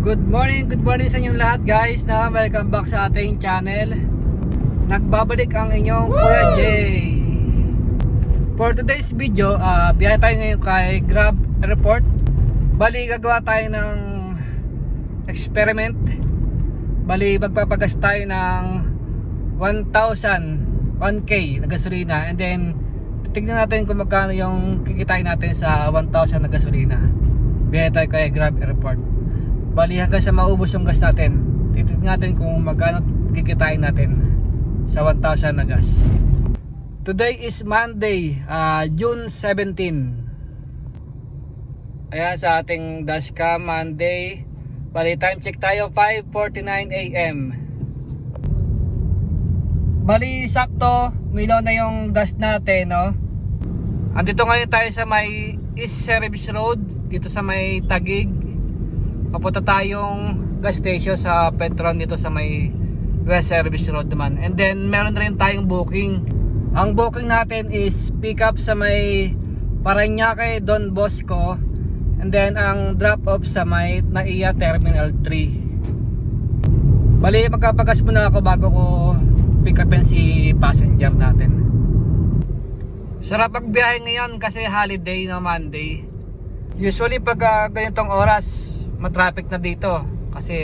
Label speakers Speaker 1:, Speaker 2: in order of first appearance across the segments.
Speaker 1: Good morning, good morning sa inyong lahat guys na welcome back sa ating channel. Nagbabalik ang inyong Kuya Jay. For today's video, uh, biyahe tayo ngayon kay Grab Airport. Bali, gagawa tayo ng experiment. Bali, magpapagas tayo ng 1,000, 1K na gasolina and then tignan natin kung magkano yung kikitain natin sa 1,000 na gasolina. Biyahe tayo kay Grab Airport. Bali hanggang sa maubos yung gas natin. Titignan natin kung magkano kikitain natin sa 1,000 na gas. Today is Monday, ah, June 17. Ayan sa ating dashcam Monday. Bali time check tayo 5:49 AM. Bali sakto, milaw na yung gas natin, no? Andito ngayon tayo sa may East Service Road, dito sa may Tagig. Papunta tayong gas station sa Petron dito sa may West Service Road naman. And then meron rin tayong booking. Ang booking natin is pick up sa may Paranaque Don Bosco and then ang drop off sa may Naiya Terminal 3. Bali magkapagas muna ako bago ko pick upin si passenger natin. Sarap magbiyahe ngayon kasi holiday na Monday. Usually pag ah, ganitong oras, matraffic na dito kasi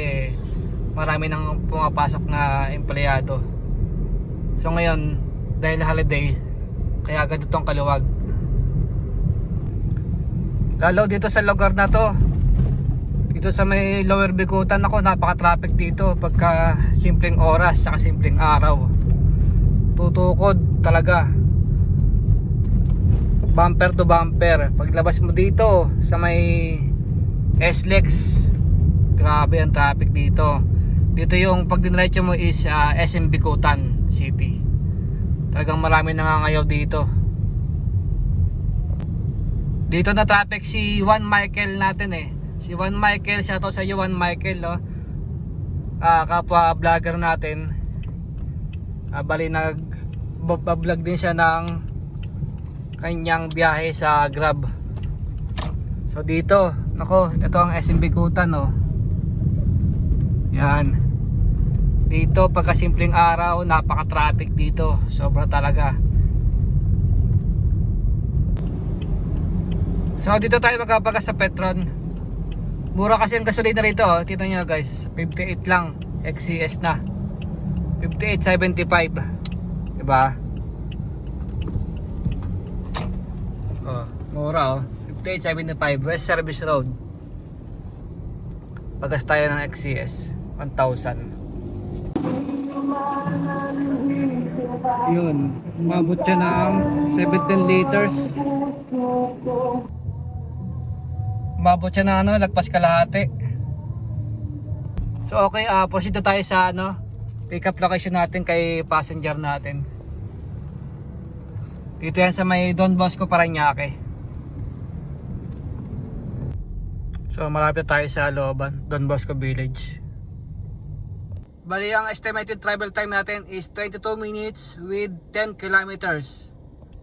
Speaker 1: marami nang pumapasok na empleyado. So ngayon, dahil holiday, kaya ganitong kaluwag. Lalo dito sa lugar na to. Dito sa may lower Bikutan ako, napaka-traffic dito pagka simpleng oras saka simpleng araw. Tutukod talaga bumper to bumper paglabas mo dito sa may SLEX. Grabe ang traffic dito. Dito yung pag diniretso mo is uh, SM Bikutan City. Talagang marami nangangayaw dito. Dito na traffic si Juan Michael natin eh. Si Juan Michael shoutout sa iyo Juan Michael no? Ah, kapwa vlogger natin. Ah, bali nag vlog din siya ng kanyang biyahe sa Grab. So dito, nako, ito ang SM Bikutan oh. Yan. Dito pagka simpleng araw, napaka-traffic dito. Sobra talaga. So dito tayo magpapagas sa Petron. Mura kasi ang gasolina rito oh. Tito nyo guys, 58 lang. XCS na. 58.75. Diba? Oh, mura oh. 5875 West Service Road. Pagas tayo ng XCS. 1,000. Yun. Umabot siya ng 17 liters. Umabot siya ng ano, lagpas kalahati. So okay, uh, proceed tayo sa ano, pick up location natin kay passenger natin. Dito yan sa may Don Bosco Paranaque. So malapit tayo sa looban, Don Bosco Village. Bali ang estimated travel time natin is 22 minutes with 10 kilometers.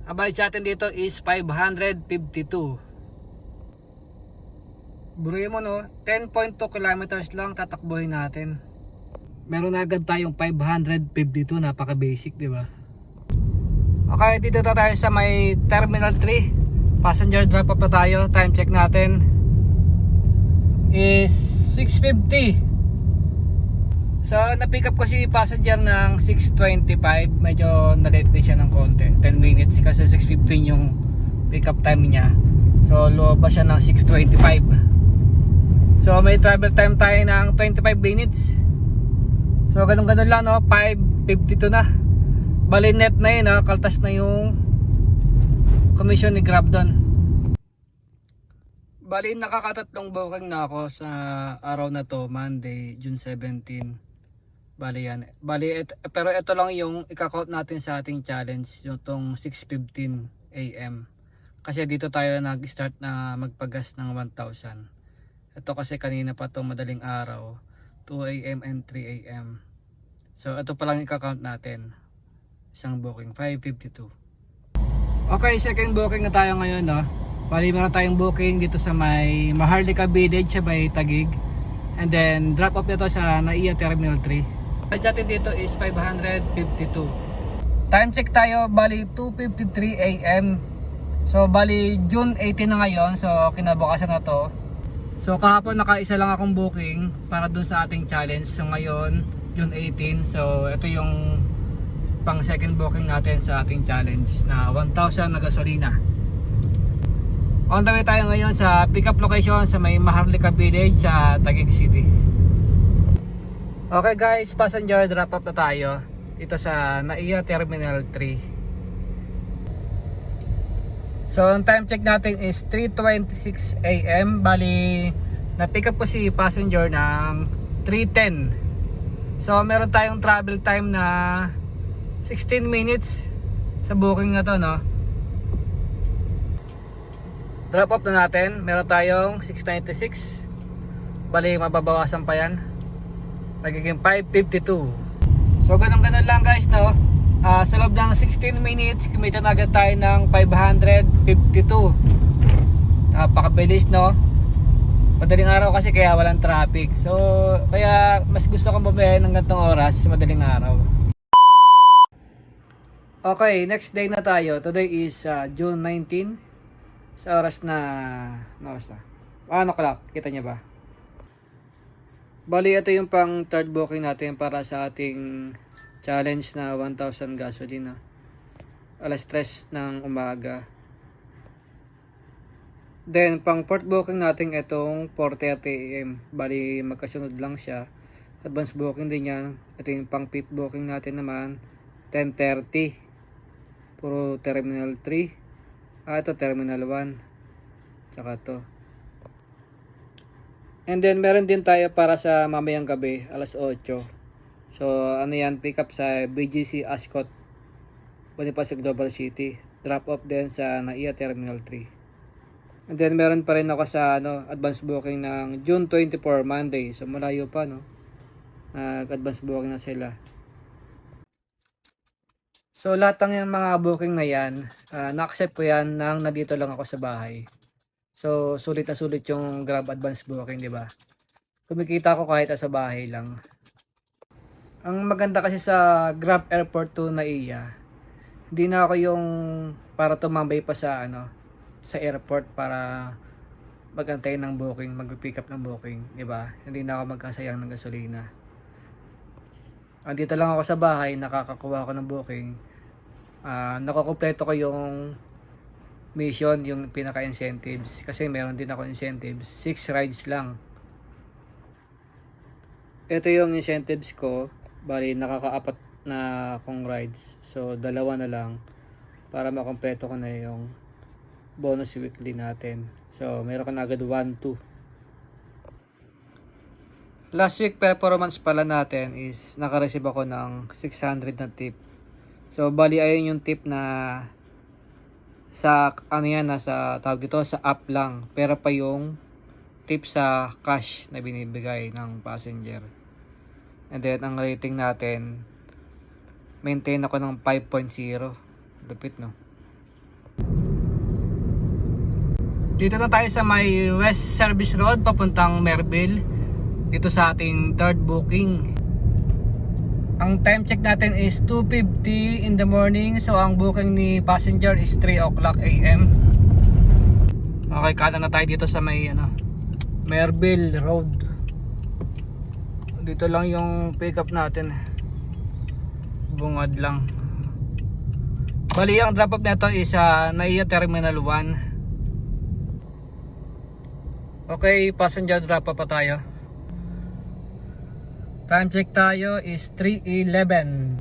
Speaker 1: Ang bayad sa atin dito is 552. Buruin mo no, 10.2 kilometers lang tatakbuhin natin. Meron na agad tayong 552, napaka basic, di ba? Okay, dito na tayo sa may Terminal 3. Passenger drop off pa tayo. Time check natin is 6.50. So, na-pick up ko si passenger ng 6.25. Medyo na-late din siya ng konti. 10 minutes kasi 6.15 yung pick up time niya. So, loob siya ng 6.25. So, may travel time tayo ng 25 minutes. So, ganun-ganun lang, no? 5.52 na. Bali net na yun ha, kaltas na yung commission ni Grab doon. Bali nakakatatlong booking na ako sa araw na to, Monday, June 17. Bali yan. Bali, et, pero ito lang yung ikakount natin sa ating challenge, yung tong 6.15 AM. Kasi dito tayo nag-start na magpagas ng 1,000. Ito kasi kanina pa to madaling araw, 2 AM and 3 AM. So ito pa lang ikakount natin isang booking 552 okay second booking na tayo ngayon no bali meron tayong booking dito sa may Maharlika Village sa may Tagig And then drop off nito sa NAIA Terminal 3. Ride natin dito is 552. Time check tayo, bali 2.53 AM. So bali June 18 na ngayon, so kinabukasan na to. So kahapon nakaisa lang akong booking para dun sa ating challenge. So ngayon, June 18. So ito yung pang second booking natin sa ating challenge na 1,000 na gasolina. On the way tayo ngayon sa pickup location sa may Maharlika Village sa Taguig City. Okay guys, passenger drop off na tayo dito sa NAIA Terminal 3. So, ang time check natin is 3.26 a.m. Bali, na-pick up ko si passenger ng 3.10. So, meron tayong travel time na 16 minutes sa booking na to, no? Drop off na natin. Meron tayong 696. Bali, mababawasan pa yan. Magiging 552. So, ganun-ganun lang guys, no? Ah, sa loob ng 16 minutes, kumita na agad tayo ng 552. Napakabilis, no? Madaling araw kasi kaya walang traffic. So, kaya mas gusto kong bumiyahe ng ganitong oras sa madaling araw. Okay, next day na tayo. Today is ah, June 19. Sa oras na... Ano oras na? 1 o'clock. Kita niya ba? Bali, ito yung pang third booking natin para sa ating challenge na 1,000 gasolina. Alas 3 ng umaga. Then, pang fourth booking natin itong 4.30 am. Bali, magkasunod lang siya. Advance booking din yan. Ito yung pang fifth booking natin naman. 10.30. Puro terminal 3. Ah, ito terminal 1. Tsaka to. And then meron din tayo para sa mamayang gabi, alas 8. So, ano yan, pick up sa BGC Ascot, Bonifacio Global City. Drop off din sa NAIA Terminal 3. And then meron pa rin ako sa ano, advance booking ng June 24, Monday. So, malayo pa, no? Nag-advance booking na sila. So lahat ng mga booking na yan, ah, na-accept ko yan nang nandito lang ako sa bahay. So sulit na sulit yung Grab advance booking, di ba? Kumikita ko kahit sa bahay lang. Ang maganda kasi sa Grab Airport to Naiya, hindi na ako yung para tumambay pa sa ano sa airport para magantay ng booking, mag-pick up ng booking, di ba? Hindi na ako magkasayang ng gasolina. Andito lang ako sa bahay, nakakakuha ako ng booking. Ah, nakokompleto ko yung mission, yung pinaka-incentives. Kasi meron din ako incentives. 6 rides lang. Ito yung incentives ko. Bali, nakakaapat na akong rides. So, dalawa na lang para makompleto ko na yung bonus weekly natin. So, meron ka na agad 1, 2. Last week performance pala natin is naka-receive ako ng 600 na tip. So bali ayun yung tip na sa ano yan nasa tawag ito sa app lang pero pa yung tip sa cash na binibigay ng passenger. And then ang rating natin maintain ako ng 5.0. Lupit no. Dito na tayo sa may West Service Road papuntang Merville dito sa ating third booking. Ang time check natin is 2.50 in the morning. So ang booking ni passenger is 3 o'clock AM. Okay, kada na tayo dito sa may ano, Merville Road. Dito lang yung pick up natin. Bungad lang. Bali, ang drop off nito is sa NAIA Terminal 1. Okay, passenger drop off pa tayo. Time check tayo is 3.11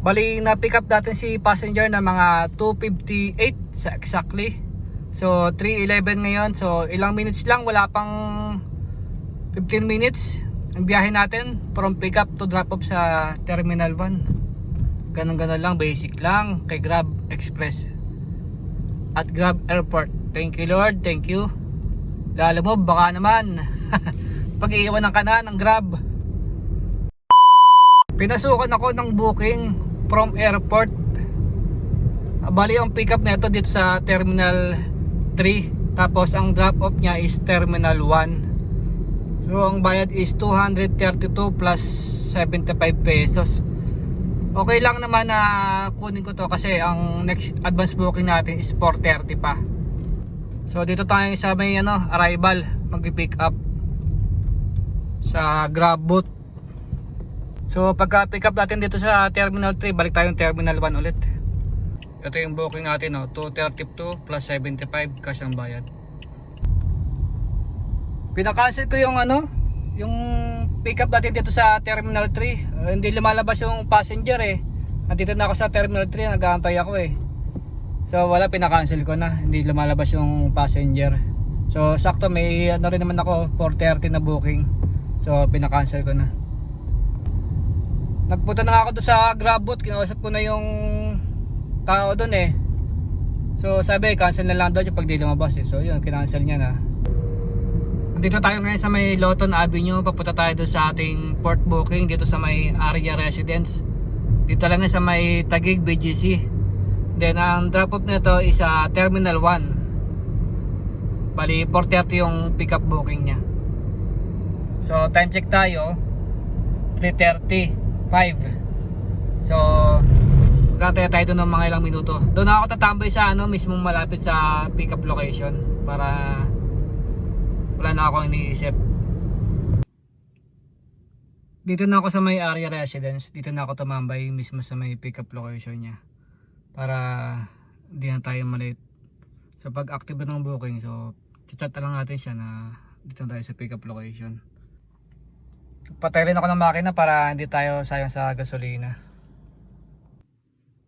Speaker 1: Bali na pick up natin si passenger na mga 2.58 sa exactly. So 3.11 ngayon. So ilang minutes lang. Wala pang 15 minutes Ang biyahe natin from pick up to drop off sa Terminal 1 Ganun ganun lang. Basic lang. Kay Grab Express. At Grab Airport. Thank you Lord, thank you. Lalo mo baka naman. Pag-iiwanan ka na ng Grab Pinasukan ako ng booking from airport. Ah, Bali ang pick up nito dito sa Terminal 3. Tapos ang drop off niya is Terminal 1. So ang bayad is 232 plus 75 pesos. Okay lang naman na kunin ko to kasi ang next advance booking natin is 430 pa. So dito tayo sa may ano, arrival, magpi-pick up sa Grab booth. So pagka pick up natin dito sa Terminal 3, balik tayong Terminal 1 ulit. Ito yung booking natin, no? 232 plus 75 cash ang bayad. Pinakancel ko yung ano, yung pick up natin dito sa Terminal 3. Uh, hindi lumalabas yung passenger eh. Nandito na ako sa Terminal 3, nag-aantay ako eh. So wala, pinakancel ko na. Hindi lumalabas yung passenger. So sakto may ano rin naman ako, 4.30 na booking. So pinakancel ko na. Nagpunta na ako doon sa Grab booth, kinausap ko na yung tao doon eh. So sabi, cancel na lang daw yung pag di lumabas eh. So yun, kinancel niya na. Dito tayo ngayon sa may Lawton Avenue. Papunta tayo doon sa ating port booking dito sa may area residence. Dito lang sa may Tagig BGC. Then ang drop off nito is sa Terminal 1. Bali 4.30 yung pick up booking niya. So time check tayo 3.35 So Magkantay tayo doon ng mga ilang minuto. Doon ako tatambay sa ano, mismong malapit sa pick up location para wala na ako iniisip. Dito na ako sa may area residence. Dito na ako tumambay mismo sa may pick up location niya. Para hindi na tayo malate. So pag active ng booking, so chat lang natin siya na dito na tayo sa pick up location. Patay rin ako ng makina para hindi tayo sayang sa gasolina.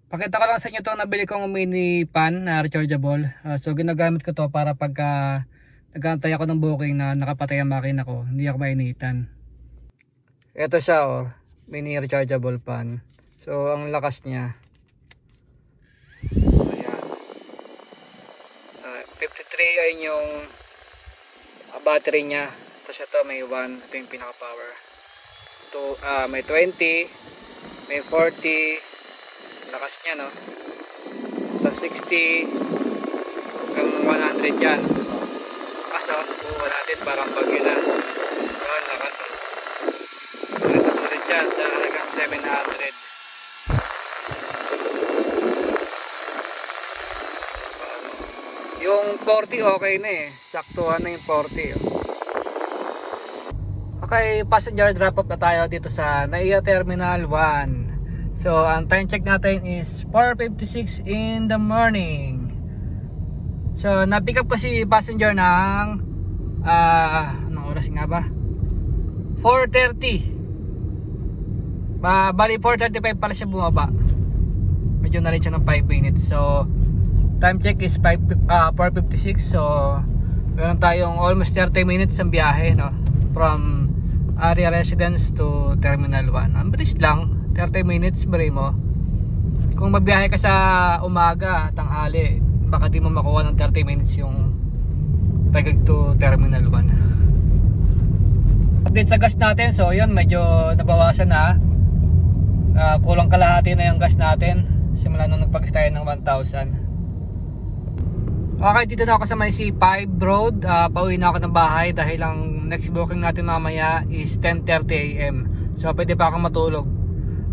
Speaker 1: Pakita ko lang sa inyo itong nabili kong mini pan na rechargeable. Uh, so ginagamit ko to para pagka nagantay ako ng booking na nakapatay ang makina ko, hindi ako mainitan. Ito siya oh, mini rechargeable pan. So ang lakas niya. Ayan. Uh, 53 ay yung uh, battery niya. Tapos ito may 1, ito yung pinaka power. Ito, uh, may 20, may 40, lakas niya no? Tapos 60 hanggang 100 yan. Kaso buwa natin parang bagyo na. Yun lakas oh. ito sulit yan sa halagang 700 yung 40 okay na eh. Saktuhan na yung 40 oh. Okay, passenger drop off na tayo dito sa NAIA Terminal 1 So, ang time check natin is 4.56 in the morning. So, na-pick up ko si passenger ng ah, anong oras nga ba? 4.30 ba, Bali 4.35 pala siya bumaba Medyo na rin siya ng 5 minutes So, time check is 5, ah, 4.56 So, meron tayong almost 30 minutes ang biyahe no? From area residence to terminal 1 Ang bilis lang 30 minutes bari mo. Kung magbiyahe ka sa umaga tanghali baka di mo makuha ng 30 minutes yung Taguig to Terminal 1 update sa gas natin. So yun medyo nabawasan na. Uh, kulang kalahati na yung gas natin. Simula nung nagpag tayo ng 1,000 okay dito na ako sa may C5 road. Uh, pauwi na ako ng bahay dahil ang next booking natin mamaya is 10.30 am so pwede pa akong matulog.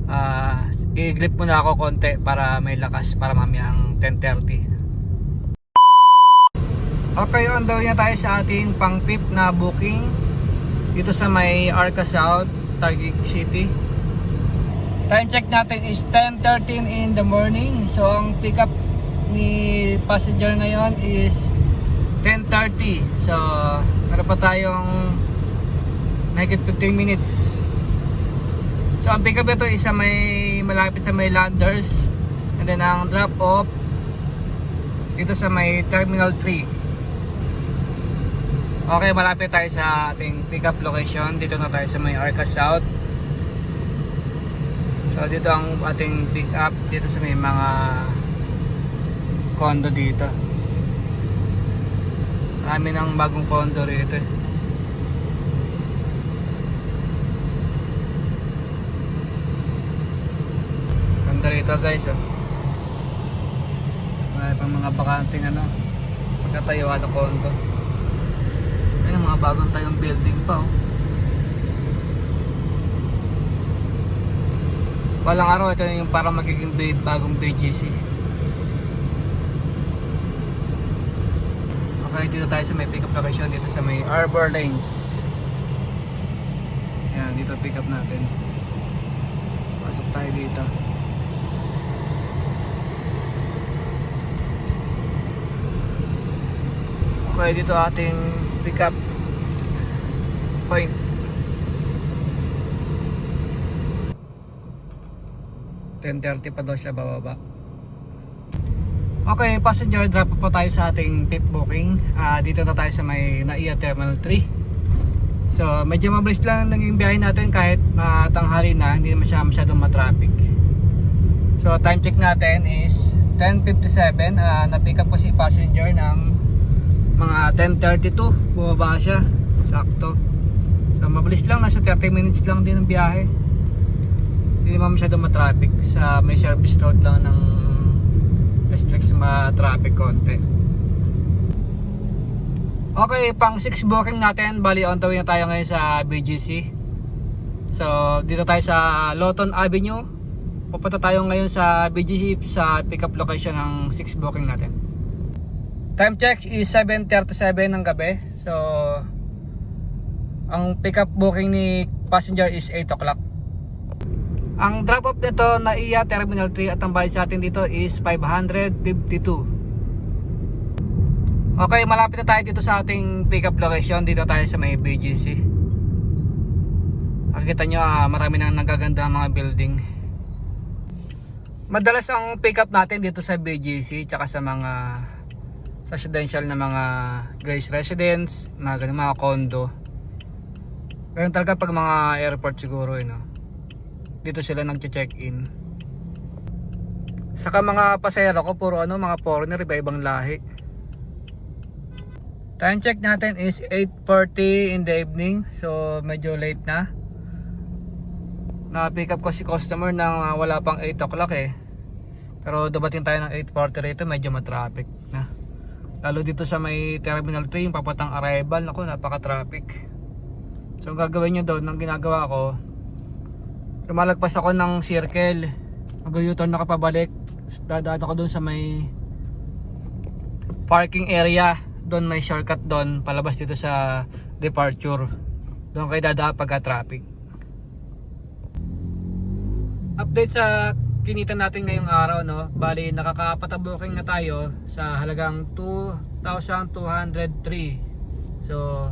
Speaker 1: Uh, i-grip muna ako konti para may lakas para mamayang 10.30 okay on the way na tayo sa ating pang pip na booking dito sa may Arca South Taguig City. Time check natin is 10.13 in the morning. So ang pick up ni passenger ngayon is 10.30 so pa tayong mahigit 15 minutes So ang pick up ito is sa may malapit sa may landers and then ang drop off dito sa may terminal 3. Okay, malapit tayo sa ating pick up location. Dito na tayo sa may Arca South. So dito ang ating pick up dito sa may mga condo dito. Marami ng bagong condo rito eh. Ganda rito guys oh. Marami pang mga bakanting ano. Pagkatayuan ng condo. Ayun mga bagong tayong building pa oh. Walang araw ito yung parang magiging bagong BGC. Okay, dito tayo sa may pick up location, dito sa may Arbor Lanes. Yan, dito pick up natin. Pasok tayo dito. Okay, dito ating pick up point. Ten thirty pa daw siya bababa. Okay, passenger drop po tayo sa ating pit booking. Ah, dito na tayo sa may NAIA Terminal 3. So, medyo mabilis lang naging biyahe natin kahit matanghali na, hindi naman siya masyadong matraffic. So, time check natin is 10.57. Ah, na-pick up ko si passenger ng mga 10.32. Bumaba siya. Sakto. So, mabilis lang. Nasa 30 minutes lang din ang biyahe. Hindi naman masyadong matraffic. Sa may service road lang ng restricts ma-traffic konti. Okay, pang 6 booking natin. Bali, on the way na tayo ngayon sa BGC. So, dito tayo sa Lawton Avenue. Pupunta tayo ngayon sa BGC sa pickup location ng 6 booking natin. Time check is 7.37 ng gabi. So, ang pickup booking ni passenger is 8 o'clock. Ang drop off nito na iya Terminal 3 at ang bayad sa atin dito is 552. Okay, malapit na tayo dito sa ating pickup location. Dito tayo sa may BGC. Makikita nyo, ah, marami nang nagaganda mga building. Madalas ang pickup natin dito sa BGC tsaka sa mga residential na mga Grace Residence, mga mga condo. Ganun talaga pag mga airport siguro, eh, no? Dito sila nagche-check-in. Saka mga pasahero ko puro ano mga foreigner iba-ibang lahi. Time check natin is 8:40 in the evening. So medyo late na. Na-pick up ko si customer ah, wala pang 8 o'clock eh. Pero dumating tayo ng 8:40 rito, medyo matraffic na. Lalo dito sa may Terminal 3, yung papatang arrival, nako napaka-traffic. So gagawin nyo doon, ang ginagawa ko, lumalagpas ako ng circle. Mag-u-turn ako pabalik dadaan ako doon sa may parking area. Doon may shortcut doon palabas dito sa departure. Doon kayo dadaan pagka traffic. Update sa kinita natin ngayong araw no? Bali nakakapatabuking na tayo sa halagang 2,203 so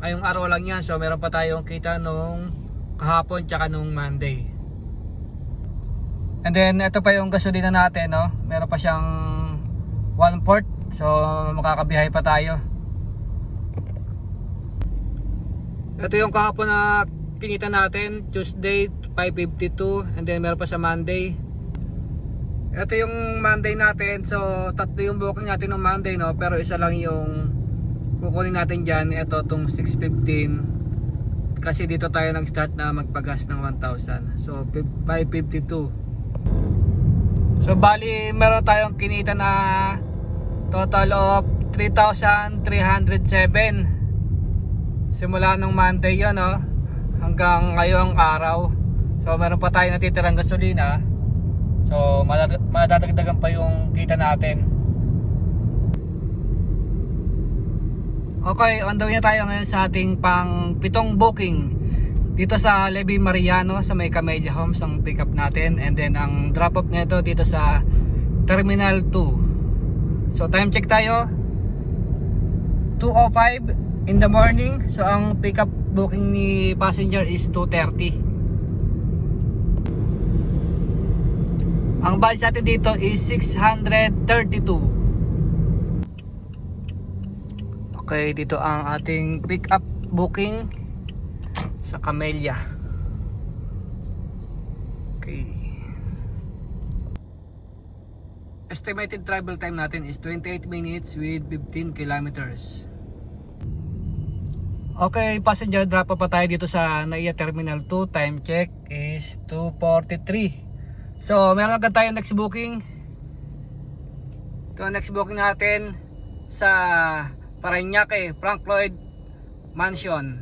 Speaker 1: ngayong araw lang yan. So meron pa tayong kita nung kahapon tsaka nung Monday. And then ito pa yung gasolina natin no. Meron pa siyang 1 port. So makakabiyahe pa tayo. Ito yung kahapon na kinita natin Tuesday 552 and then meron pa sa Monday. Ito yung Monday natin. So tatlo yung booking natin ng Monday no, pero isa lang yung kukunin natin diyan. Ito tong 615 kasi dito tayo nag-start na magpagas ng 1,000 so 552 so bali meron tayong kinita na total of 3,307 simula nung Monday yun no? hanggang ngayong araw. So meron pa tayo natitirang gasolina. So madadagdagan pa yung kita natin Okay, on the way na tayo ngayon sa ating pang pitong booking dito sa Levi Mariano sa may Camellia Homes ang pick up natin. And then ang drop off nito dito sa Terminal 2 so time check tayo. 2.05 in the morning. So ang pick up booking ni passenger is 2.30 ang budget natin dito is 632 Okay, dito ang ating pick up booking sa Camellia. Okay. Estimated travel time natin is 28 minutes with 15 kilometers. Okay, passenger drop pa tayo dito sa NAIA Terminal 2. Time check is 2.43. So, meron agad tayo next booking. Ito ang next booking natin sa Parañaque, Frank Lloyd Mansion.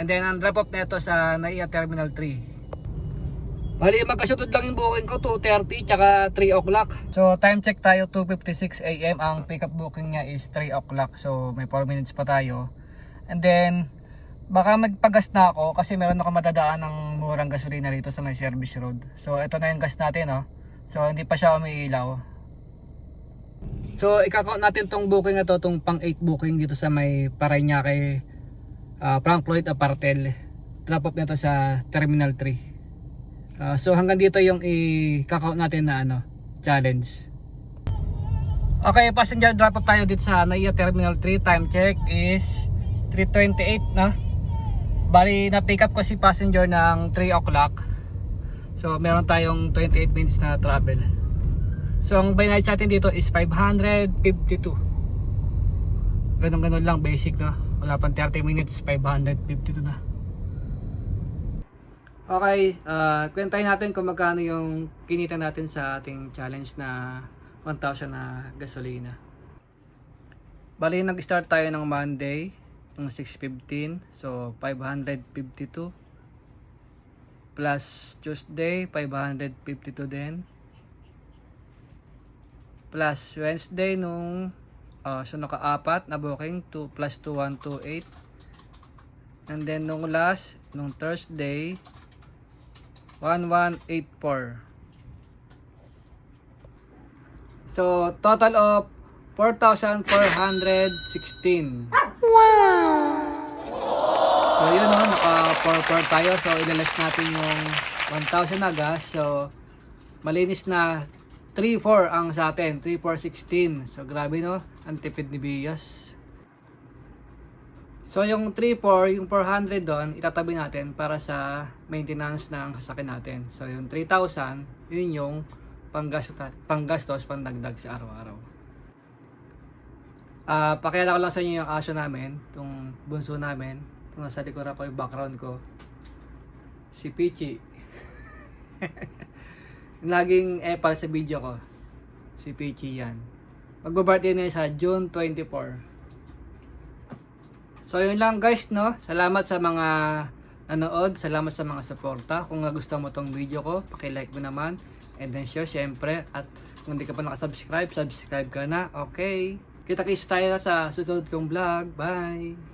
Speaker 1: And then ang drop off nito sa NAIA Terminal 3. Bali, magkasutod lang yung booking ko, 2.30 tsaka 3 o'clock. So, time check tayo, 2.56 a.m. Ang pickup booking niya is 3 o'clock. So, may 4 minutes pa tayo. And then, baka magpagas na ako kasi meron ako madadaan ng murang gasolina dito sa may service road. So, ito na yung gas natin, no? So, hindi pa siya umiilaw. So, ikakount natin tong booking na to, tong pang 8 booking dito sa may Parañaque, uh, Frank Lloyd Apartel. Drop off na to sa Terminal 3. Ah, so hanggang dito yung i-count natin na ano, challenge. Okay, passenger drop off tayo dito sa Naiya Terminal 3. Time check is 3.28 na. Bali, na-pick up ko si passenger ng 3 o'clock. So, meron tayong 28 minutes na travel. So, ang bayad sa atin dito is 552. Ganun-ganun lang, basic na. Wala pang 30 minutes, 552 na. Okay, uh, kwentahin natin kung magkano yung kinita natin sa ating challenge na 1,000 na gasolina. Bali, nag-start tayo ng Monday, ng 6.15. So, 552. Plus Tuesday, 552 din. Plus Wednesday nung uh, so naka-apat na booking, 2 plus 2128. And then nung last, nung Thursday, 1184. So, total of 4,416. So, yun o, naka 4 tayo. So, ilalas natin yung 1,000 na gas. So, malinis na 3,4 ang sa atin. 3,416. So, grabe no. Ang tipid ni Bias. So yung 3-4, yung 400 doon, itatabi natin para sa maintenance ng sasakyan natin. So yung 3,000, yun yung panggastos, panggastos, pandagdag sa araw-araw. Ah, pakilala ko lang sa inyo yung aso namin, itong bunso namin. Itong nasa likuran ko yung background ko. Si Pichi. Laging epal sa video ko. Si Pichi yan. Magbo-birthday na sa June 24. So yun lang guys no. Salamat sa mga nanood, salamat sa mga suporta. Kung gusto mo tong video ko, paki-like mo naman and then share syempre at kung hindi ka pa nakasubscribe, subscribe ka na. Okay. Kita-kits tayo sa susunod kong vlog. Bye.